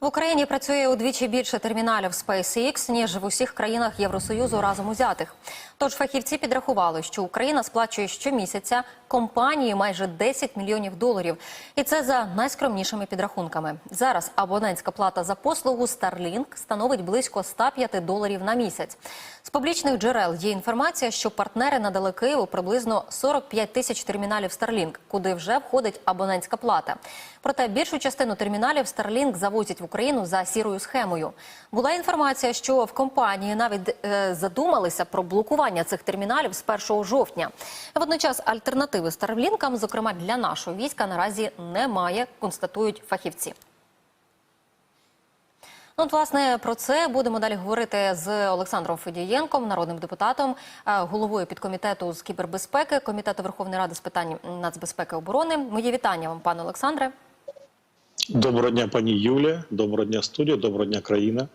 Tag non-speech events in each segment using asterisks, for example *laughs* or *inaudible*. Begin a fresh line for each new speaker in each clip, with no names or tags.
В Україні працює удвічі більше терміналів SpaceX, ніж в усіх країнах Євросоюзу разом узятих. Тож фахівці підрахували, що Україна сплачує щомісяця компанії майже 10 мільйонів доларів. І це за найскромнішими підрахунками. Зараз абонентська плата за послугу Starlink становить близько 105 доларів на місяць. З публічних джерел є інформація, що партнери надали Києву приблизно 45 тисяч терміналів Starlink, куди вже входить абонентська плата. Проте більшу частину терміналів Starlink завозять в Україну за сірою схемою. Була інформація, що в компанії навіть е, задумалися про блокування цих терміналів з 1 жовтня. Водночас альтернативи Starlink, зокрема для нашого війська, наразі немає, констатують фахівці. Ну, от, власне, про це будемо далі говорити з Олександром Федієнком, народним депутатом, е, головою підкомітету з кібербезпеки Комітету Верховної Ради з питань нацбезпеки і оборони. Мої вітання вам, пане Олександре.
Доброго дня, пані Юлія. Доброго дня, студія, доброго дня, країна.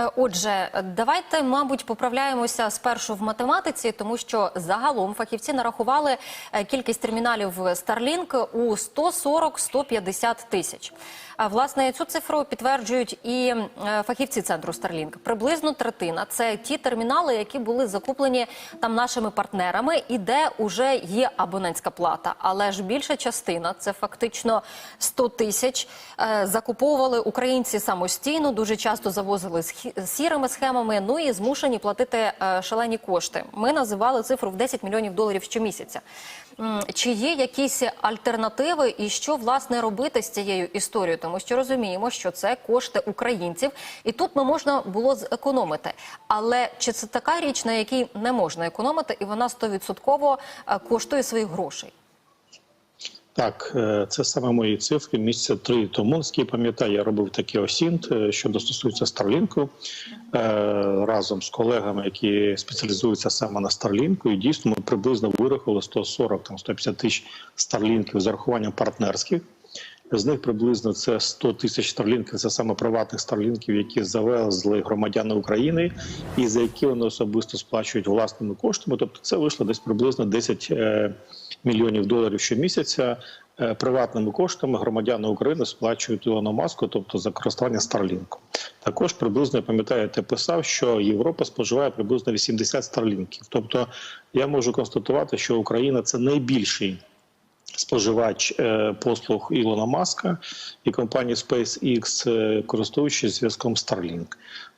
Е, Отже, давайте, мабуть, поправляємося спершу в математиці, тому що загалом фахівці нарахували е, кількість терміналів Starlink у 140-150 тисяч. А власне цю цифру підтверджують і е, фахівці центру Starlink. Приблизно третина це ті термінали, які були закуплені там нашими партнерами, і де вже є абонентська плата. Але ж більша частина це фактично 100 тисяч. Закуповували українці самостійно, дуже часто завозили з сірими схемами. Ну і змушені платити е, шалені кошти. Ми називали цифру в 10 мільйонів доларів щомісяця. Чи є якісь альтернативи, і що власне робити з цією історією? Тому що розуміємо, що це кошти українців, і тут не можна було зекономити. Але чи це така річ, на якій не можна економити, і вона стовідсотково е, коштує своїх грошей?
Так, е, це саме мої цифри. Місяця три тому, наскільки пам'ятаю, я робив такий осінт, е, що стосується Старлінку разом з колегами, які спеціалізуються саме на Старлінку. І дійсно ми приблизно вирахували 140-150 тисяч старлінків з урахуванням партнерських. З них приблизно це 100 тисяч старлінків, це саме приватних старлінків, які завезли громадяни України, і за які вони особисто сплачують власними коштами. Тобто, це вийшло десь приблизно 10 е, мільйонів доларів щомісяця. Е, Приватними коштами громадяни України сплачують Ілону Маску, тобто за користування Старлінком. Також приблизно ти писав, що Європа споживає приблизно 80 старлінків. Тобто я можу констатувати, що Україна це найбільший споживач е, послуг Ілона Маска і компанії SpaceX, е, користуючись зв'язком Starlink.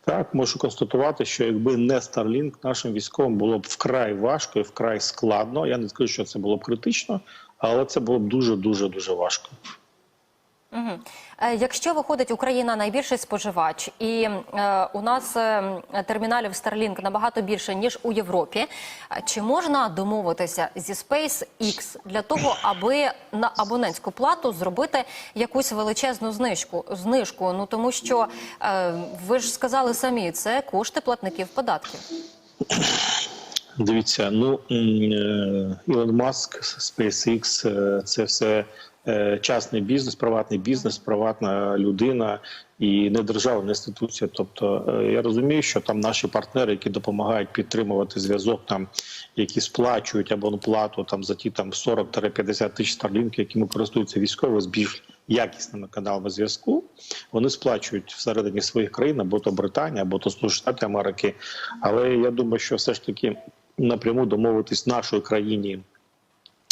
Так, можу констатувати, що якби не Starlink, нашим військовим було б вкрай важко і вкрай складно. Я не скажу, що це було б критично, але це було б дуже дуже дуже важко.
Угу. Якщо виходить Україна найбільший споживач, і е, у нас е, терміналів Starlink набагато більше ніж у Європі, е, чи можна домовитися зі SpaceX для того, аби на абонентську плату зробити якусь величезну знижку? Знижку? Ну тому що е, ви ж сказали самі, це кошти платників податків.
Дивіться, ну е, Ілон Маск, SpaceX це все частний бізнес, приватний бізнес, приватна людина і не державна інституція. Тобто е, я розумію, що там наші партнери, які допомагають підтримувати зв'язок, там які сплачують абонплату там за ті там 40-50 тисяч старлінків, якими користуються військові з більш якісними каналами зв'язку, вони сплачують всередині своїх країн або то Британія, або то Сполучені Штати Америки. Але я думаю, що все ж таки напряму домовитись нашої країні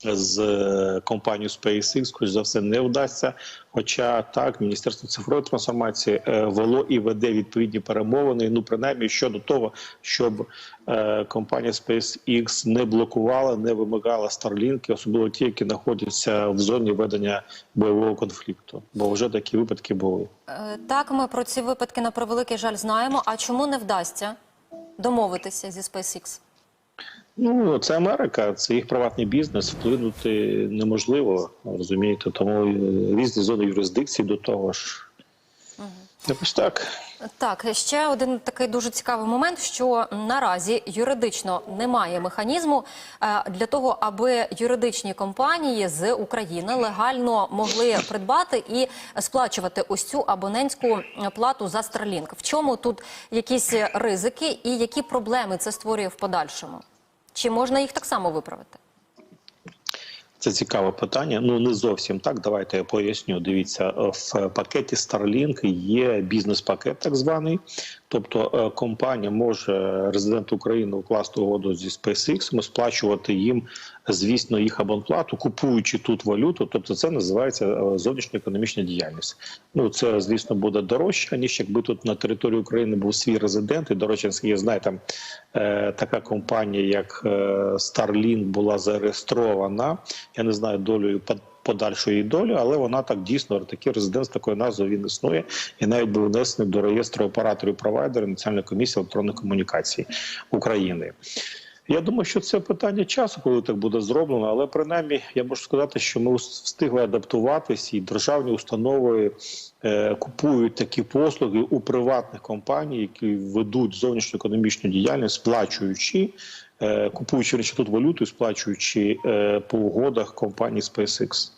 з е, компанією SpaceX, скоріш за все, не вдасться. Хоча так, Міністерство цифрової трансформації е, вело і веде відповідні перемовини. Ну, принаймні щодо того, щоб е, компанія SpaceX не блокувала, не вимагала Starlink, особливо ті, які знаходяться в зоні ведення бойового конфлікту. Бо вже такі випадки були.
Так, ми про ці випадки на превеликий жаль знаємо. А чому не вдасться домовитися зі SpaceX?
Ну, це Америка, це їх приватний бізнес. Вплинути неможливо, розумієте, тому е, різні зони юрисдикції до того ж. Якось так.
Так, ще один такий дуже цікавий момент, що наразі юридично немає механізму е, для того, аби юридичні компанії з України легально могли придбати і сплачувати ось цю абонентську плату за Starlink. В чому тут якісь ризики і які проблеми це створює в подальшому? Чи можна їх так само виправити?
Це цікаве питання. Ну не зовсім так. Давайте я поясню. Дивіться, в пакеті Starlink є бізнес-пакет, так званий. Тобто е, компанія може резидент України укласти угоду зі SpaceX, сплачувати їм, звісно, їх абонплату, купуючи тут валюту. Тобто, це називається е, зовнішньоекономічна діяльність. Ну це звісно буде дорожче ніж якби тут на території України був свій резидент. І до речі, я знаю, там така компанія, як е, Starlink, була зареєстрована. Я не знаю долю под- подальшої долі, але вона так дійсно такий резидент з такою назвою він існує і навіть був внесений до реєстру операторів провайдерів Національної комісії електронних комунікацій України. Я думаю, що це питання часу, коли так буде зроблено, але принаймні я можу сказати, що ми встигли адаптуватись, і державні установи е, купують такі послуги у приватних компаній, які ведуть зовнішню економічну діяльність, сплачуючи, е, купуючи речі тут валюту, сплачуючи е, по угодах компанії SpaceX.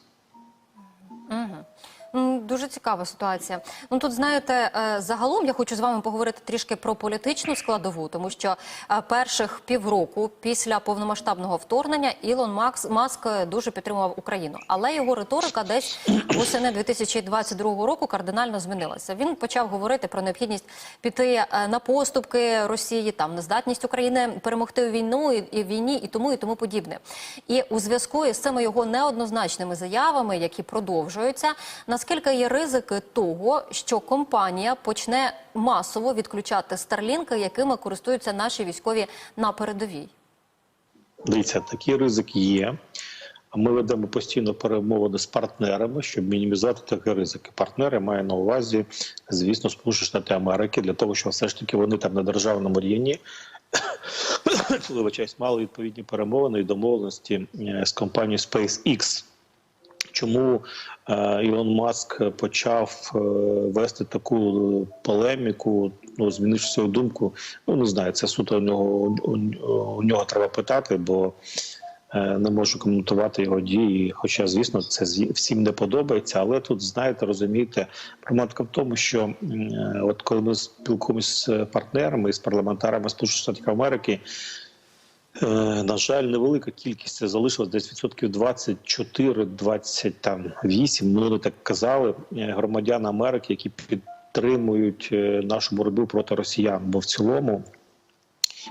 Дуже цікава ситуація. Ну тут знаєте, е, загалом я хочу з вами поговорити трішки про політичну складову, тому що е, перших півроку після повномасштабного вторгнення Ілон Макс Маск е, дуже підтримував Україну, але його риторика десь восени 2022 року кардинально змінилася. Він почав говорити про необхідність піти на поступки Росії, там нездатність України перемогти у війну і, війні, і тому і тому подібне. І у зв'язку із цими його неоднозначними заявами, які продовжуються, наскільки є ризики того, що компанія почне масово відключати старлінки, якими користуються наші військові на передовій?
Дивіться, такий ризик є. Ми ведемо постійно перемовини з партнерами, щоб мінімізувати такі ризики. Партнери має на увазі, звісно, Сполучені Штати Америки для того, щоб все ж таки вони там на державному рівні *coughs* мали відповідні перемовини і домовленості е, з компанією SpaceX. Чому е, Ілон Маск почав е, вести таку полеміку, ну змінивши свою думку? Ну не знаю, це суто у нього у, нього треба питати, бо е, не можу коментувати його дії. Хоча, звісно, це всім не подобається. Але тут знаєте, розумієте, проблематика в тому, що от коли ми спілкуємося з партнерами з парламентарами Сполучених Штатів Америки. Е, На жаль, невелика кількість це залишилось десь відсотків 24-28, Ми вони так казали, е, громадян Америки, які підтримують е, нашу боротьбу проти росіян. Бо в цілому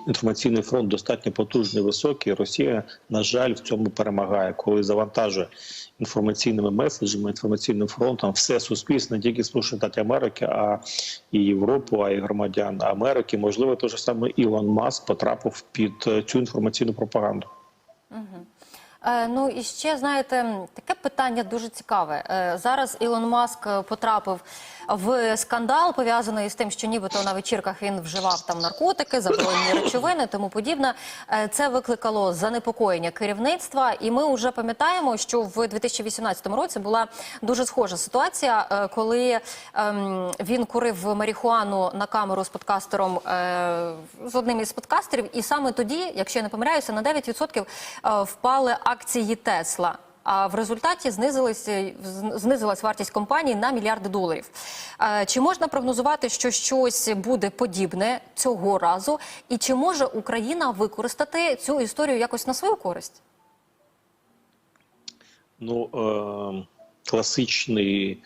інформаційний фронт достатньо потужний, високий. Росія, на жаль, в цьому перемагає, коли завантажує інформаційними меседжами, інформаційним фронтом все суспільство, не тільки Сполучені Штати Америки, а і Європу, а і громадян Америки. Можливо, той ж саме Ілон Маск потрапив під цю інформаційну пропаганду.
Е, ну і ще знаєте, таке питання дуже цікаве. Е, зараз Ілон Маск е, потрапив в скандал, пов'язаний з тим, що нібито на вечірках він вживав там наркотики, заборонені *coughs* речовини, тому подібне. Е, Це викликало занепокоєння керівництва, і ми вже пам'ятаємо, що в 2018 році була дуже схожа ситуація, е, коли ем, він курив марихуану на камеру з подкастером е, з одним із подкастерів, і саме тоді, якщо я не помиляюся, на 9% е, впали акції Тесла. А в результаті знизилась, знизилась вартість компанії на мільярди доларів. Е, Чи можна прогнозувати, що щось буде подібне цього разу? І чи може Україна використати цю історію якось на свою користь?
Ну, е, класичний,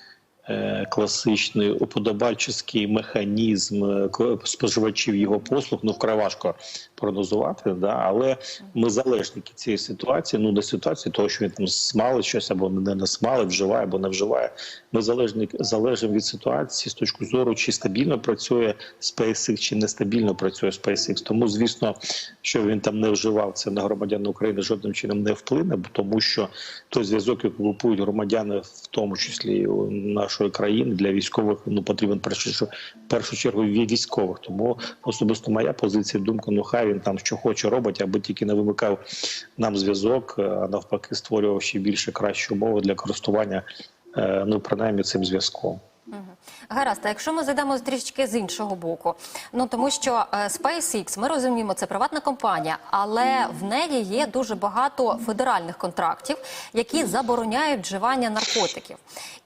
класичний уподобальчий механізм е, споживачів його послуг, ну вкрай важко прогнозувати, да? але ми залежники цієї ситуації, ну не ситуації того, що він там смалить щось або не насмалить, вживає або не вживає. Ми залежні, залежимо від ситуації з точки зору, чи стабільно працює SpaceX, чи нестабільно працює SpaceX. Тому, звісно, що він там не вживав це на громадян України жодним чином не вплине, тому що той зв'язок, який купують громадяни, в тому числі у нашої країни для військових, ну потрібен першу, першу чергу військових. Тому особисто моя позиція, думка, ну хай він там що хоче робить, аби тільки не вимикав нам зв'язок, а навпаки, створював ще більше кращі умови для користування, е, ну принаймні цим зв'язком.
Гаразд, а якщо ми зайдемо трішечки з іншого боку, ну тому що е, SpaceX, ми розуміємо, це приватна компанія, але в неї є дуже багато федеральних контрактів, які забороняють вживання наркотиків.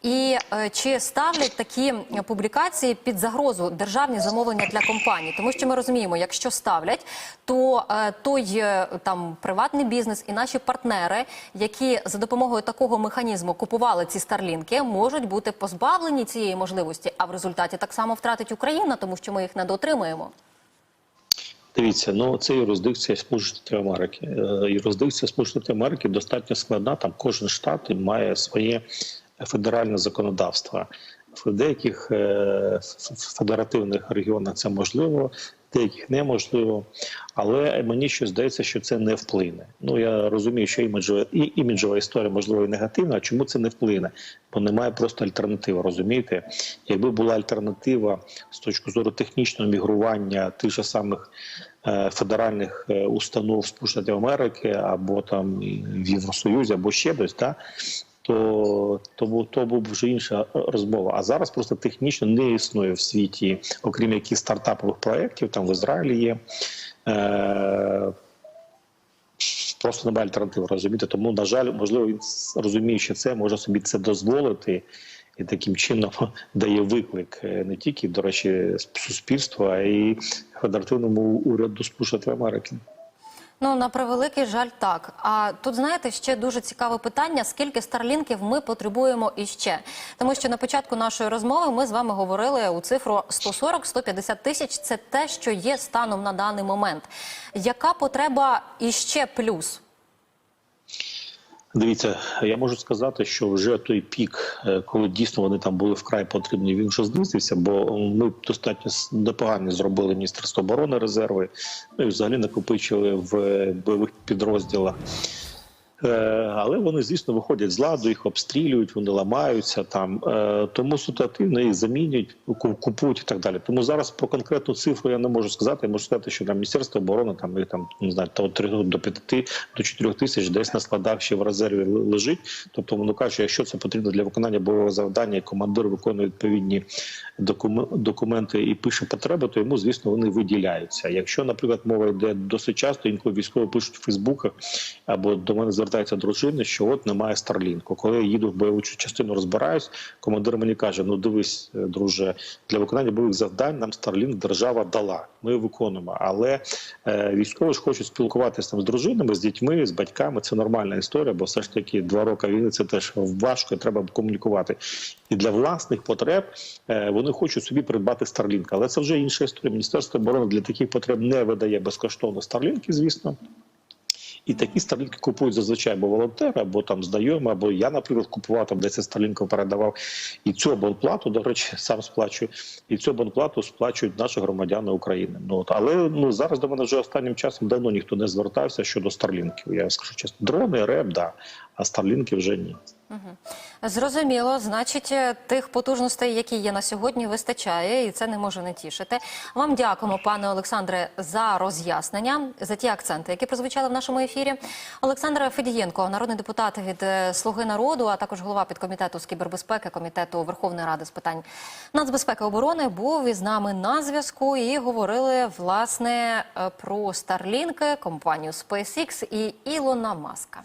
І е, чи ставлять такі публікації під загрозу державні замовлення для компаній? Тому що ми розуміємо, якщо ставлять, то е, той там приватний бізнес і наші партнери, які за допомогою такого механізму купували ці старлінки, можуть бути позбавлені цієї можливості, а в результаті так само втратить Україна, тому що ми їх не дотримуємо.
Дивіться, ну це юрисдикція Сполучених Америки. Е, Юрисдикція Сполучених Америки достатньо складна. Там кожен штат має своє федеральне законодавство. В деяких е, федеративних регіонах це можливо, деяких неможливо. Але мені щось здається, що це не вплине. Ну я розумію, що іміджова і іміджова історія можливо і негативна. А чому це не вплине? Бо немає просто альтернативи. Розумієте, якби була альтернатива з точки зору технічного мігрування тих же самих е, федеральних е, установ Сполучених Америки або там в Євросоюзі, або ще десь, да, то, то, то був вже інша розмова. А зараз просто технічно не існує в світі, окрім яких стартапових проєктів, там в Ізраїлі є. Е, Просто немає альтернатив, розумієте? Тому, на жаль, можливо, він розуміючи це, може собі це дозволити і таким чином *laughs* дає виклик е, не тільки, до речі, суспільству, а й федеративному уряду Америки.
Ну на превеликий жаль, так. А тут знаєте ще дуже цікаве питання: скільки старлінків ми потребуємо іще? Тому що на початку нашої розмови ми з вами говорили у цифру 140-150 тисяч. Це те, що є станом на даний момент. Яка потреба іще плюс?
Дивіться, я можу сказати, що вже той пік, е, коли дійсно вони там були вкрай потрібні, він вже знизився, бо ми достатньо непогані зробили міністерство оборони резерви. Ну і взагалі накопичили в е, бойових підрозділах. Е, Але вони, звісно, виходять з ладу, їх обстрілюють, вони ламаються там. Е, Тому ситуативно їх замінюють, ку- купують і так далі. Тому зараз про конкретну цифру я не можу сказати. Я можу сказати, що там Міністерство оборони там їх там не знаю, то 3 до 5 до 4 тисяч десь на складах ще в резерві лежить. Тобто воно каже, якщо це потрібно для виконання бойового завдання, і командир виконує відповідні документи і пише потреби, то йому, звісно, вони виділяються. Якщо, наприклад, мова йде досить часто, інколи військові пишуть в Фейсбуках або до мене звертаються дружини, що от немає Старлінку. Коли я їду в бойову частину, розбираюсь, командир мені каже: Ну дивись, е, друже, для виконання бойових завдань нам Старлінк держава дала. Ми виконуємо. Але е, військові ж хочуть спілкуватися там з дружинами, з дітьми, з батьками. Це нормальна історія, бо все ж таки два роки війни це теж важко, треба комунікувати. І для власних потреб е, вони хочуть собі придбати Starlink. Але це вже інша історія. Міністерство оборони для таких потреб не видає безкоштовно Starlink, звісно. І такі старлінки купують зазвичай або волонтери, або там знайомі, або я, наприклад, купував там 10 старлінків передавав. І цю абонплату, до речі, *laughs* сам сплачую. І цю абонплату сплачують наші громадяни України. Ну от але ну зараз до мене вже останнім часом давно ніхто не звертався щодо старлінків. Я скажу чесно, дрони, реп, да, а старлінки вже ні.
Зрозуміло, значить, е, тих потужностей, які є на сьогодні, вистачає, і це не може не тішити. Вам дякуємо, пане Олександре, за роз'яснення, за ті акценти, які прозвучали в нашому ефірі. Олександр Федієнко, народний депутат від е, Слуги народу, а також голова підкомітету з кібербезпеки комітету Верховної Ради з питань нацбезпеки оборони, був із нами на зв'язку і говорили власне е, про Starlink, компанію SpaceX і Ілона Маска.